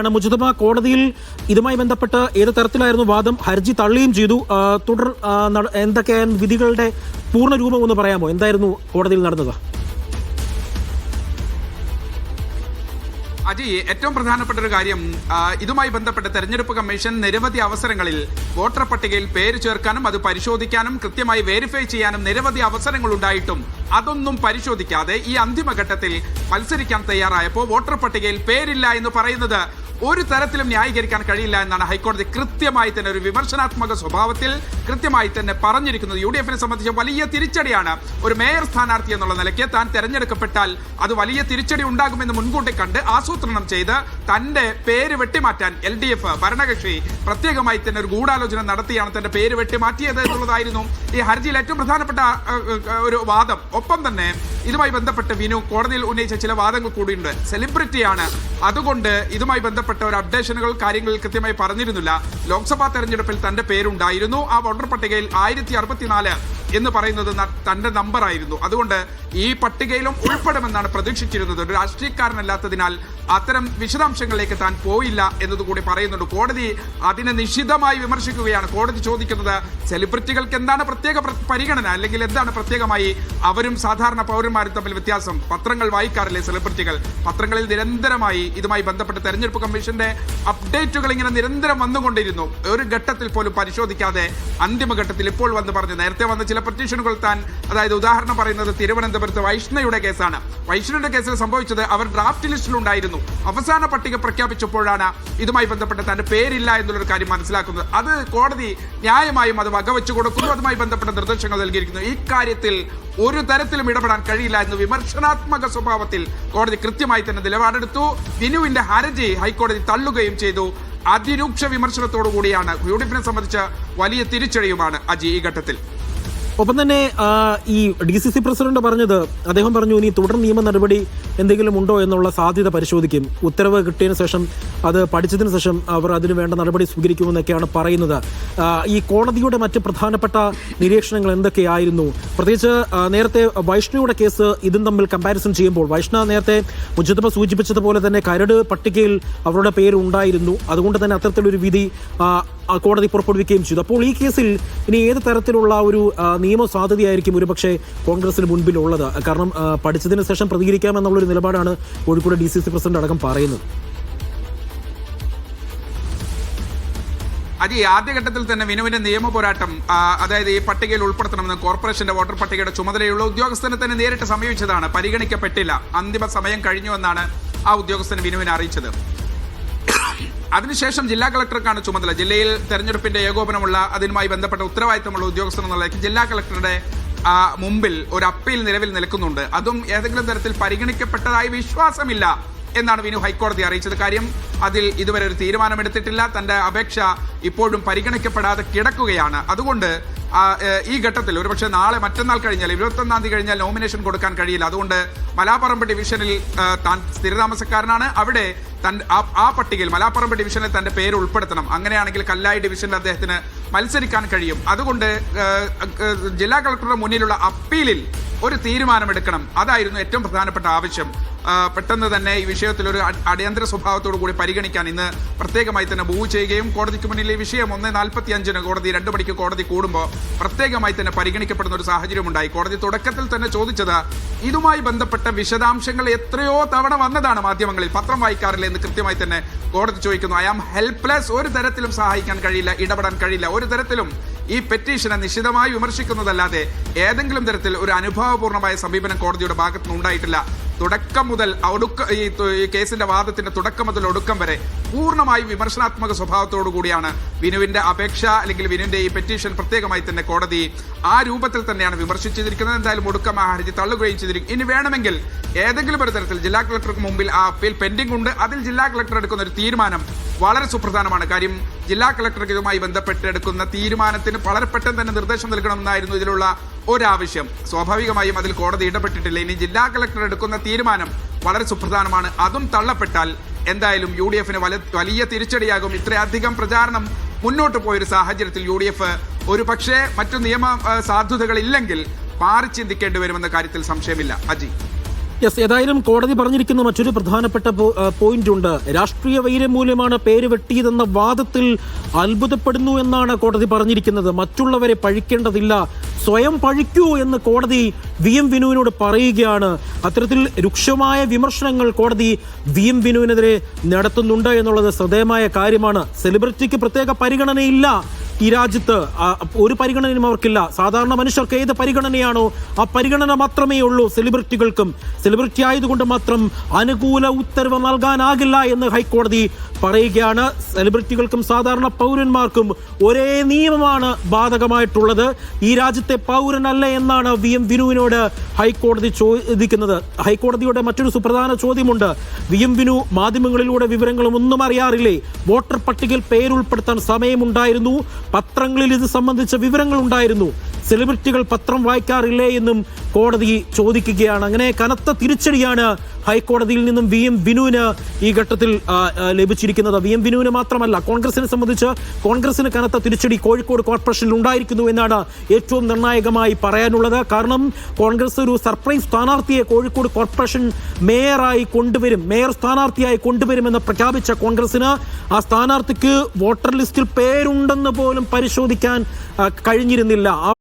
ആണ്. മുജിതമ കോടതിയിൽ ഇതുമായി ബന്ധപ്പെട്ട് ഏത് തരത്തിലായിരുന്നു വാദം? ഹർജി തള്ളുകയും ചെയ്തു. തുടർ എന്തൊക്കെയാണ് വിധികളുടെ പൂർണ രൂപം ഒന്ന് പറയാമോ? എന്തായിരുന്നു കോടതിയിൽ നടന്നത്? അജി ഏറ്റവും പ്രധാനപ്പെട്ട ഒരു കാര്യം ഇതുമായി ബന്ധപ്പെട്ട് തെരഞ്ഞെടുപ്പ് കമ്മീഷൻ നിരവധി അവസരങ്ങളിൽ വോട്ടർ പട്ടികയിൽ പേര് ചേർക്കാനും അത് പരിശോധിക്കാനും കൃത്യമായി വെരിഫൈ ചെയ്യാനും നിരവധി അവസരങ്ങൾ ഉണ്ടായിട്ടും അതൊന്നും പരിശോധിക്കാതെ ഈ അന്തിമഘട്ടത്തിൽ മത്സരിക്കാൻ തയ്യാറായപ്പോൾ വോട്ടർ പട്ടികയിൽ പേരില്ല എന്ന് പറയുന്നത് ഒരു തരത്തിലും ന്യായീകരിക്കാൻ കഴിയില്ല എന്നാണ് ഹൈക്കോടതി കൃത്യമായി തന്നെ ഒരു വിമർശനാത്മക സ്വഭാവത്തിൽ കൃത്യമായി തന്നെ പറഞ്ഞിരിക്കുന്നത്. യു ഡി എഫിനെ സംബന്ധിച്ച് വലിയ തിരിച്ചടിയാണ് ഒരു മേയർ സ്ഥാനാർത്ഥി എന്നുള്ള നിലയ്ക്ക് താൻ തെരഞ്ഞെടുക്കപ്പെട്ടാൽ അത് വലിയ തിരിച്ചടി ഉണ്ടാകുമെന്ന് മുൻകൂട്ടി കണ്ട് ആസൂത്രണം ചെയ്ത് തന്റെ പേര് വെട്ടിമാറ്റാൻ എൽ ഡി എഫ് ഭരണകക്ഷി പ്രത്യേകമായി തന്നെ ഒരു ഗൂഢാലോചന നടത്തിയാണ് തന്റെ പേര് വെട്ടിമാറ്റിയത് എന്നുള്ളതായിരുന്നു. ഈ ഹർജിയിൽ ഏറ്റവും പ്രധാനപ്പെട്ട ഒരു വാദം. ഒപ്പം തന്നെ ഇതുമായി ബന്ധപ്പെട്ട് വിനു കോടതിയിൽ ഉന്നയിച്ച ചില വാദങ്ങൾ കൂടിയുണ്ട്. സെലിബ്രിറ്റിയാണ്. അതുകൊണ്ട് ഇതുമായി ബന്ധപ്പെട്ട ഒരു അപ്ഡേഷനുകൾ കാര്യങ്ങൾ കൃത്യമായി പറഞ്ഞിരുന്നില്ല. ലോക്സഭാ തെരഞ്ഞെടുപ്പിൽ തന്റെ പേരുണ്ടായിരുന്നു. ആ വോട്ടർ പട്ടികയിൽ ആയിരത്തി എന്ന് പറയുന്നത് തന്റെ നമ്പർ ആയിരുന്നു. അതുകൊണ്ട് ഈ പട്ടികയിലും ഉൾപ്പെടുമെന്നാണ് പ്രതീക്ഷിച്ചിരുന്നത്. ഒരു രാഷ്ട്രീയക്കാരനല്ലാത്തതിനാൽ അത്തരം വിശദാംശങ്ങളിലേക്ക് താൻ പോയില്ല എന്നതുകൂടി പറയുന്നുണ്ട്. കോടതി അതിനെ നിശിതമായി വിമർശിക്കുകയാണ്. കോടതി ചോദിക്കുന്നത് സെലിബ്രിറ്റികൾക്ക് എന്താണ് പ്രത്യേക പരിഗണന? അല്ലെങ്കിൽ എന്താണ് പ്രത്യേകമായി അവരും സാധാരണ പൗരന്മാരും തമ്മിൽ വ്യത്യാസം? പത്രങ്ങൾ വായിക്കാറില്ലേ സെലിബ്രിറ്റികൾ പത്രങ്ങളിൽ നിരന്തരമായി ഇതുമായി ബന്ധപ്പെട്ട് തെരഞ്ഞെടുപ്പ് കമ്മീഷന്റെ അപ്ഡേറ്റുകൾ ഇങ്ങനെ നിരന്തരം വന്നുകൊണ്ടിരുന്നു. ഒരു ഘട്ടത്തിൽ പോലും പരിശോധിക്കാതെ അന്തിമഘട്ടത്തിൽ ഇപ്പോൾ വന്ന് പറഞ്ഞു നേരത്തെ വന്ന ചില പെറ്റീഷനുകൾ താൻ അതായത് ഉദാഹരണം പറയുന്നത് തിരുവനന്തപുരത്ത് വൈഷ്ണയുടെ കേസാണ്. വൈഷ്ണയുടെ കേസിൽ സംഭവിച്ചത് അവർ ഡ്രാഫ്റ്റ് ലിസ്റ്റിലുണ്ടായിരുന്നു. അവസാന പട്ടിക പ്രഖ്യാപിച്ചപ്പോഴാണ് ഇതുമായി ബന്ധപ്പെട്ട തന്റെ പേരില്ല എന്നുള്ളൊരു കാര്യം മനസ്സിലാക്കുന്നത്. അത് കോടതി ന്യായമായും അത് വകവെച്ചു കൊടുക്കുന്നു. അതുമായി ബന്ധപ്പെട്ട നിർദ്ദേശങ്ങൾ നൽകിയിരിക്കുന്നു. ഈ കാര്യത്തിൽ ഒരു തരത്തിലും ഇടപെടാൻ കഴിയില്ല എന്ന് വിമർശനാത്മക സ്വഭാവത്തിൽ കോടതി കൃത്യമായി തന്നെ നിലപാടെടുത്തു. വിനുവിന്റെ ഹർജി ഹൈക്കോടതി തള്ളുകയും ചെയ്തു. അതിരൂക്ഷ വിമർശനത്തോടു കൂടിയാണ് യു സംബന്ധിച്ച വലിയ തിരിച്ചടിയുമാണ് അജി ഈ ഘട്ടത്തിൽ. ഒപ്പം തന്നെ ഈ ഡി സി സി പ്രസിഡന്റ് പറഞ്ഞത് അദ്ദേഹം പറഞ്ഞു ഇനി തുടർ നിയമ നടപടി എന്തെങ്കിലും ഉണ്ടോ എന്നുള്ള സാധ്യത പരിശോധിക്കും. ഉത്തരവ് കിട്ടിയതിന് ശേഷം അത് പഠിച്ചതിന് ശേഷം അവർ അതിന് വേണ്ട നടപടി സ്വീകരിക്കുമെന്നൊക്കെയാണ് പറയുന്നത്. ഈ കോടതിയുടെ മറ്റ് പ്രധാനപ്പെട്ട നിരീക്ഷണങ്ങൾ എന്തൊക്കെയായിരുന്നു? പ്രത്യേകിച്ച് നേരത്തെ വൈഷ്ണയുടെ കേസ് ഇതും തമ്മിൽ കമ്പാരിസൺ ചെയ്യുമ്പോൾ വൈഷ്ണ നേരത്തെ മുജിതബ സൂചിപ്പിച്ചതുപോലെ തന്നെ കരട് പട്ടികയിൽ അവരുടെ പേര് ഉണ്ടായിരുന്നു. അതുകൊണ്ട് തന്നെ അത്തരത്തിലൊരു വിധി കോടതി പുറപ്പെടുവിക്കുകയും ചെയ്തു. അപ്പോൾ ഈ കേസിൽ ഇനി ഏത് തരത്തിലുള്ള ഒരു നിയമ സാധ്യതയായിരിക്കും ഒരുപക്ഷെ കോൺഗ്രസിന് മുൻപിലുള്ളത്? കാരണം പഠിച്ചതിന് ശേഷം പ്രതികരിക്കാമെന്നുള്ളൊരു നിലപാടാണ് Kozhikode D C C president അടക്കം പറയുന്നത്. അജി ആദ്യഘട്ടത്തിൽ തന്നെ വിനുവിന്റെ നിയമ പോരാട്ടം അതായത് ഈ പട്ടികയിൽ ഉൾപ്പെടുത്തണമെന്ന് കോർപ്പറേഷന്റെ വോട്ടർ പട്ടികയുടെ ചുമതലയുള്ള ഉദ്യോഗസ്ഥനെ തന്നെ നേരിട്ട് സമീപിച്ചതാണ്. പരിഗണിക്കപ്പെട്ടില്ല. അന്തിമ സമയം കഴിഞ്ഞുവെന്നാണ് ആ ഉദ്യോഗസ്ഥൻ വിനുവിനെ അറിയിച്ചത്. അതിനുശേഷം ജില്ലാ കളക്ടർക്കാണ് ചുമതല. ജില്ലയിൽ തെരഞ്ഞെടുപ്പിന്റെ ഏകോപനമുള്ള അതിനുമായി ബന്ധപ്പെട്ട ഉത്തരവാദിത്തമുള്ള ഉദ്യോഗസ്ഥൻ എന്നുള്ള ജില്ലാ കളക്ടറുടെ മുമ്പിൽ ഒരു അപ്പീൽ നിലവിൽ നിൽക്കുന്നുണ്ട്. അതും ഏതെങ്കിലും തരത്തിൽ പരിഗണിക്കപ്പെട്ടതായി വിശ്വാസമില്ല എന്നാണ് വിനു ഹൈക്കോടതി അറിയിച്ചത്. കാര്യം അതിൽ ഇതുവരെ ഒരു തീരുമാനമെടുത്തിട്ടില്ല. തന്റെ അപേക്ഷ ഇപ്പോഴും പരിഗണിക്കപ്പെടാതെ കിടക്കുകയാണ്. അതുകൊണ്ട് ഈ ഘട്ടത്തിൽ ഒരുപക്ഷെ നാളെ മറ്റന്നാൾ കഴിഞ്ഞാൽ ഇരുപത്തൊന്നാം തീയതി കഴിഞ്ഞാൽ നോമിനേഷൻ കൊടുക്കാൻ കഴിയില്ല. അതുകൊണ്ട് മലാപ്പറമ്പ് ഡിവിഷനിൽ താൻ സ്ഥിരതാമസക്കാരനാണ്. അവിടെ തന്റെ ആ- പട്ടികയിൽ മലാപ്പറമ്പ് ഡിവിഷനിൽ തന്റെ പേര് ഉൾപ്പെടുത്തണം. അങ്ങനെയാണെങ്കിൽ കല്ലായി ഡിവിഷനിൽ അദ്ദേഹത്തിന് മത്സരിക്കാൻ കഴിയും. അതുകൊണ്ട് ജില്ലാ കളക്ടറുടെ മുന്നിലുള്ള അപ്പീലിൽ ഒരു തീരുമാനമെടുക്കണം. അതായിരുന്നു ഏറ്റവും പ്രധാനപ്പെട്ട ആവശ്യം. പെട്ടെന്ന് തന്നെ ഈ വിഷയത്തിൽ ഒരു അടിയന്തര സ്വഭാവത്തോടു കൂടി പരിഗണിക്കാൻ ഇന്ന് പ്രത്യേകമായി തന്നെ മൂവ് ചെയ്യുകയും കോടതിക്ക് മുന്നിൽ ഈ വിഷയം ഒന്ന് നാൽപ്പത്തി അഞ്ചിന് കോടതി രണ്ടു മണിക്ക് കോടതി കൂടുമ്പോൾ പ്രത്യേകമായി തന്നെ പരിഗണിക്കപ്പെടുന്ന ഒരു സാഹചര്യം ഉണ്ടായി. കോടതി തുടക്കത്തിൽ തന്നെ ചോദിച്ചത് ഇതുമായി ബന്ധപ്പെട്ട വിശദാംശങ്ങൾ എത്രയോ തവണ വന്നതാണ് മാധ്യമങ്ങളിൽ. പത്രം വായിക്കാറില്ല എന്ന് കൃത്യമായി തന്നെ കോടതി ചോദിക്കുന്നു. I am helpless. ഒരു തരത്തിലും സഹായിക്കാൻ കഴിയില്ല ഇടപെടാൻ കഴിയില്ല. ഒരു തരത്തിലും ഈ പെറ്റീഷനെ നിശിതമായി വിമർശിക്കുന്നതല്ലാതെ ഏതെങ്കിലും തരത്തിൽ ഒരു അനുഭവപൂർണമായ സമീപനം കോടതിയുടെ ഭാഗത്തുനിന്ന് ഉണ്ടായിട്ടില്ല. തുടക്കം മുതൽ ഒടുക്ക ഈ കേസിന്റെ വാദത്തിന്റെ തുടക്കം മുതൽ ഒടുക്കം വരെ പൂർണമായി വിമർശനാത്മക സ്വഭാവത്തോടു കൂടിയാണ് വിനുവിന്റെ അപേക്ഷ അല്ലെങ്കിൽ വിനുവിന്റെ ഈ പെറ്റീഷൻ പ്രത്യേകമായി തന്നെ കോടതി ആ രൂപത്തിൽ തന്നെയാണ് വിമർശിച്ചിരിക്കുന്നത്. എന്തായാലും ഒടുക്കം ആ ഹർജി തള്ളുകയും ചെയ്തിരിക്കും. ഇനി വേണമെങ്കിൽ ഏതെങ്കിലും ഒരു തരത്തിൽ ജില്ലാ കളക്ടർക്ക് മുമ്പിൽ ആ അപ്പീൽ പെൻഡിംഗ് ഉണ്ട്. അതിൽ ജില്ലാ കളക്ടർ എടുക്കുന്ന ഒരു തീരുമാനം വളരെ സുപ്രധാനമാണ്. കാര്യം ജില്ലാ കളക്ടർക്ക് ഇതുമായി ബന്ധപ്പെട്ട് എടുക്കുന്ന തീരുമാനത്തിന് വളരെ പെട്ടെന്ന് തന്നെ നിർദ്ദേശം നൽകണമെന്നായിരുന്നു ഇതിലുള്ള ഒരാവശ്യം. സ്വാഭാവികമായും അതിൽ കോടതി ഇടപെട്ടിട്ടില്ല. ഇനി ജില്ലാ കളക്ടർ എടുക്കുന്ന തീരുമാനം വളരെ സുപ്രധാനമാണ്. അതും തള്ളപ്പെട്ടാൽ എന്തായാലും യു ഡി എഫിന് വലിയ തിരിച്ചടിയാകും. ഇത്രയധികം പ്രചാരണം മുന്നോട്ട് പോയൊരു സാഹചര്യത്തിൽ യു ഡി എഫ് ഒരു പക്ഷേ മറ്റു നിയമ സാധ്യതകളില്ലെങ്കിൽ മാറി ചിന്തിക്കേണ്ടി വരുമെന്ന കാര്യത്തിൽ സംശയമില്ല. അജി. യെസ് ഏതായാലും കോടതി പറഞ്ഞിരിക്കുന്ന മറ്റൊരു പ്രധാനപ്പെട്ട പോയിന്റ് ഉണ്ട് രാഷ്ട്രീയ വൈരമൂല്യമാണ് പേര് വെട്ടിയതെന്ന വാദത്തിൽ അത്ഭുതപ്പെടുന്നു എന്നാണ് കോടതി പറഞ്ഞിരിക്കുന്നത്. മറ്റുള്ളവരെ പഴിക്കേണ്ടതില്ല. സ്വയം പഴിക്കൂ എന്ന് കോടതി വി എം വിനുവിനോട് പറയുകയാണ്. അത്തരത്തിൽ രൂക്ഷമായ വിമർശനങ്ങൾ കോടതി വി എം വിനുവിനെതിരെ നടത്തുന്നുണ്ട് എന്നുള്ളത് ശ്രദ്ധേയമായ കാര്യമാണ്. സെലിബ്രിറ്റിക്ക് പ്രത്യേക പരിഗണനയില്ല. ഈ രാജ്യത്ത് ഒരു പരിഗണനയും അവർക്കില്ല. സാധാരണ മനുഷ്യർക്ക് ഏത് പരിഗണനയാണോ ആ പരിഗണന മാത്രമേ ഉള്ളൂ സെലിബ്രിറ്റികൾക്കും. സെലിബ്രിറ്റി ആയതുകൊണ്ട് മാത്രം അനുകൂല ഉത്തരവ് നൽകാനാകില്ല എന്ന് ഹൈക്കോടതി പറയുകയാണ്. സെലിബ്രിറ്റികൾക്കും സാധാരണ പൗരന്മാർക്കും ഒരേ നിയമമാണ് ബാധകമായിട്ടുള്ളത്. ഈ രാജ്യത്തെ പൗരനല്ല എന്നാണ് വി എം വിനുവിനോട് ഹൈക്കോടതി ചോദിക്കുന്നത്. ഹൈക്കോടതിയുടെ മറ്റൊരു സുപ്രധാന ചോദ്യമുണ്ട്. വി എം വിനു മാധ്യമങ്ങളിലൂടെ വിവരങ്ങളും ഒന്നും അറിയാറില്ലേ? വോട്ടർ പട്ടികയിൽ പേരുൾപ്പെടുത്താൻ സമയമുണ്ടായിരുന്നു. പത്രങ്ങളിൽ ഇത് സംബന്ധിച്ച വിവരങ്ങൾ ഉണ്ടായിരുന്നു. സെലിബ്രിറ്റികൾ പത്രം വായിക്കാറില്ലേ എന്നും കോടതി ചോദിക്കുകയാണ്. അങ്ങനെ കനത്ത തിരിച്ചടിയാണ് ഹൈക്കോടതിയിൽ നിന്നും വി എം വിനുവിന് ഈ ഘട്ടത്തിൽ ലഭിച്ചിരിക്കുന്നത്. വി എം വിനുവിന് മാത്രമല്ല കോൺഗ്രസിനെ സംബന്ധിച്ച് കോൺഗ്രസിന് കനത്ത തിരിച്ചടി കോഴിക്കോട് കോർപ്പറേഷനിൽ ഉണ്ടായിരിക്കുന്നു എന്നാണ് ഏറ്റവും നിർണായകമായി പറയാനുള്ളത്. കാരണം കോൺഗ്രസ് ഒരു സർപ്രൈസ് സ്ഥാനാർത്ഥിയെ കോഴിക്കോട് കോർപ്പറേഷൻ മേയറായി കൊണ്ടുവരും മേയർ സ്ഥാനാർത്ഥിയായി കൊണ്ടുവരുമെന്ന് പ്രഖ്യാപിച്ച കോൺഗ്രസിന് ആ സ്ഥാനാർത്ഥിക്ക് വോട്ടർ ലിസ്റ്റിൽ പേരുണ്ടെന്ന് പോലും പരിശോധിക്കാൻ കഴിഞ്ഞിരുന്നില്ല.